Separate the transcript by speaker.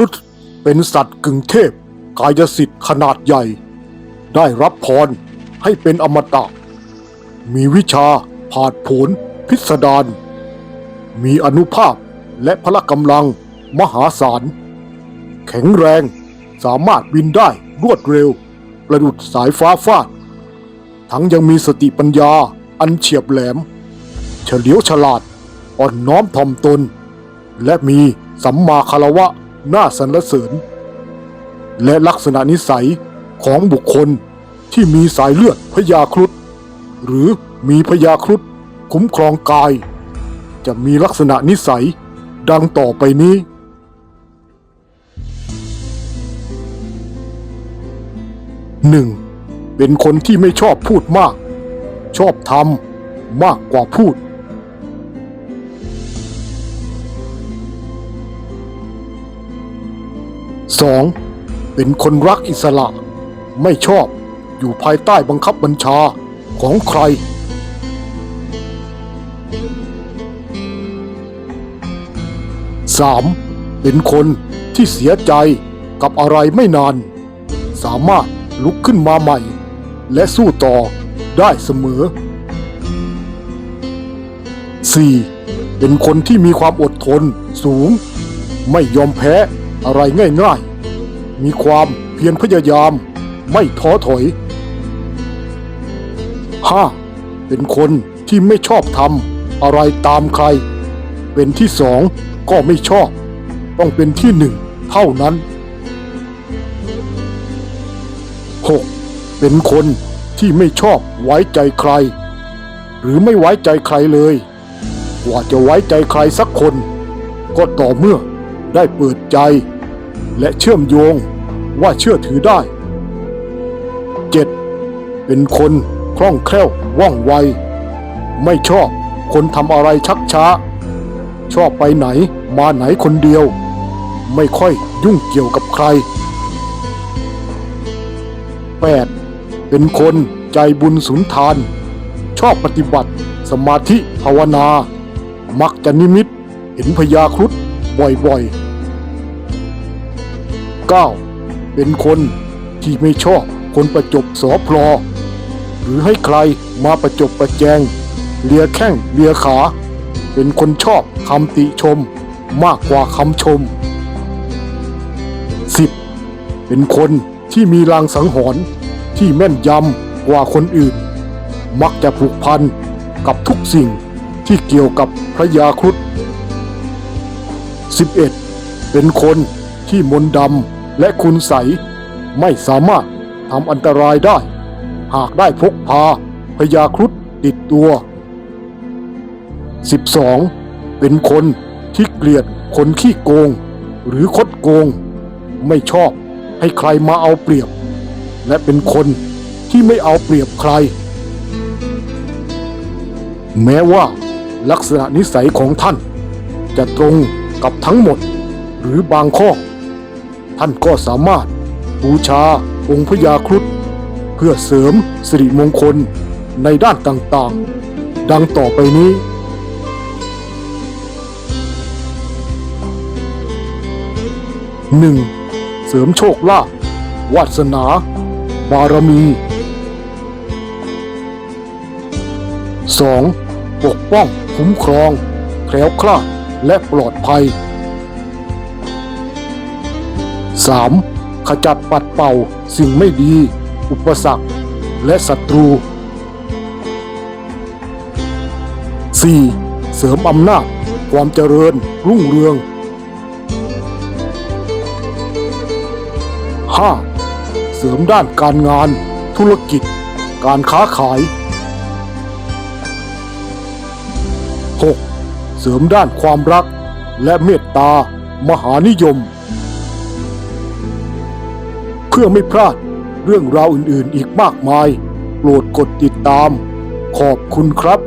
Speaker 1: รุฑเป็นสัตว์กึ่งเทพ กายสิทธิ์ขนาดใหญ่ ได้รับพรให้เป็นอมตะ มีวิชาผาดผนพิสดารมีอนุภาพและพละกำลังมหาศาล แข็งแรงสามารถบินได้รวดเร็ว ประดุดสายฟ้าฟาด ทั้งยังมีสติปัญญาอันเฉียบแหลม เฉลียวฉลาดอ่อนน้อมถ่อมตน และมีสัมมาคารวะ น่าสรรเสริญ และลักษณะนิสัยของบุคคลที่มีสายเลือดพญาครุฑหรือมีพญาครุฑคุ้มครองกาย จะมีลักษณะนิสัยดังต่อไปนี้หนึ่งเป็นคนที่ไม่ชอบพูดมาก ชอบทำมากกว่าพูด องเป็นคนรักอิสระ ไม่ชอบอยู่ภายใต้บังคับบัญชาของใครสามเป็นคนที่เสียใจกับอะไรไม่นาน สามารถลุกขึ้นมาใหม่ และสู้ต่อได้เสมอ 4. เป็นคนที่มีความอดทนสูง ไม่ยอมแพ้อะไรง่ายๆ มีความเพียรพยายาม ไม่ท้อถอย 5. เป็นคนที่ไม่ชอบทำอะไรตามใคร เป็นที่สองก็ไม่ชอบ ต้องเป็นที่หนึ่งเท่านั้น 6. เป็นคนที่ไม่ชอบไว้ใจใคร หรือไม่ไว้ใจใครเลยกว่าจะไว้ใจใครสักคน ก็ต่อเมื่อได้เปิดใจ และเชื่อมโยงว่าเชื่อถือได้ 7. เป็นคนคล่องแคล่วว่องไว ไม่ชอบคนทำอะไรชักช้า ชอบไปไหนมาไหนคนเดียว ไม่ค่อยยุ่งเกี่ยวกับใคร 8. เป็นคนใจบุญสุนทาน ชอบปฏิบัติสมาธิภาวนา มักจะนิมิตเห็นพญาครุฑบ่อยๆ 9. เป็นคนที่ไม่ชอบคนประจบสอพลอ หรือให้ใครมาประจบประแจงเลียแข้งเลียขา เป็นคนชอบคำติชมมากกว่าคำชม 10. เป็นคนที่มีลางสังหรณ์ที่แม่นยำกว่าคนอื่น มักจะผูกพันกับทุกสิ่งที่เกี่ยวกับพระยาครุฑ 11. เป็นคนที่มนต์ดำ และคุณใสไม่สามารถทำอันตรายได้ หากได้พกพาพญาครุฑติดตัว 12. เป็นคนที่เกลียดคนขี้โกง หรือคดโกง ไม่ชอบให้ใครมาเอาเปรียบ และเป็นคนที่ไม่เอาเปรียบใคร แม้ว่าลักษณะนิสัยของท่าน จะตรงกับทั้งหมดหรือบางข้อ ท่านก็สามารถ บูชาองค์พญาครุฑเพื่อเสริมสิริมงคลในด้านต่างๆ ดังต่อไปนี้หนึ่งเสริมโชคลาภวาสนา บารมี 2. ปกป้องคุ้มครอง แคล้วคลาดและปลอดภัย 3. ขจัดปัดเป่าสิ่งไม่ดี อุปสรรค และศัตรู 4. เสริมอำนาจ ความเจริญ รุ่งเรือง 5. เสริมด้านการงาน ธุรกิจ การค้าขาย 6. เสริมด้านความรัก และเมตตามหานิยม เพื่อไม่พลาดเรื่องราวอื่นๆอีกมากมาย โปรดกดติดตาม ขอบคุณครับ